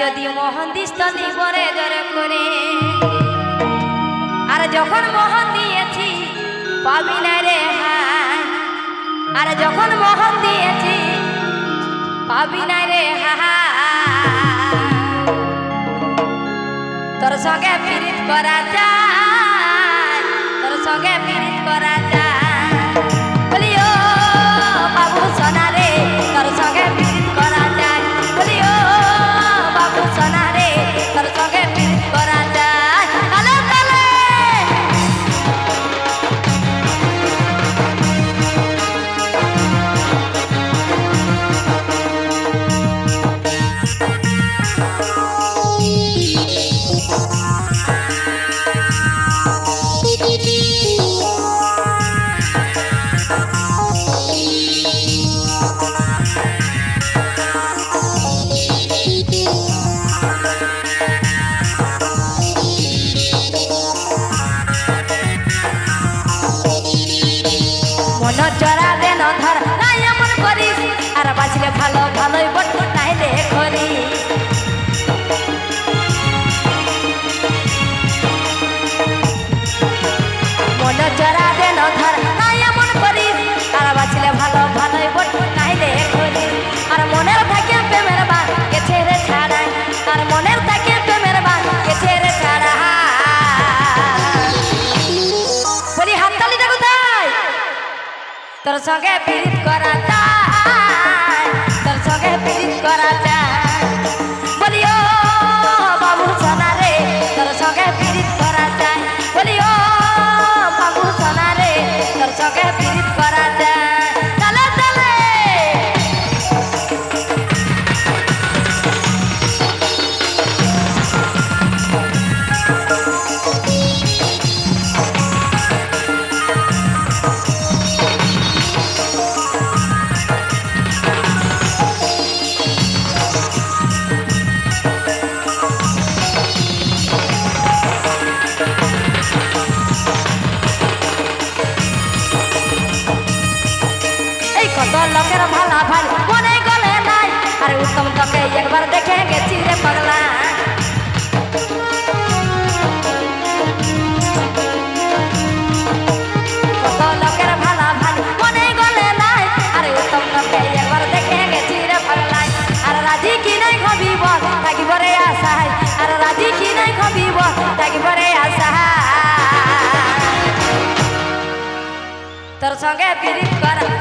যদি মোহন দিস তো নিবরে জরে করে আর যখন মোহন দিয়েছি পাবি না রে হায় আর যখন মোহন দিয়েছি পাবি না রে হায় তোর সঙ্গে পীড়িত করা যায় তোর সঙ্গে পীড়িত করা যায় মন জরা দেন ধর নাই এমন করিস। আর বাঁচলে ভালো ভালোই বট। তোর সঙ্গে পীড়িত করা যায় তোর সঙ্গে পীড়িত করা যায় খবিব আশা তোর সঙ্গে পীড়িত করা।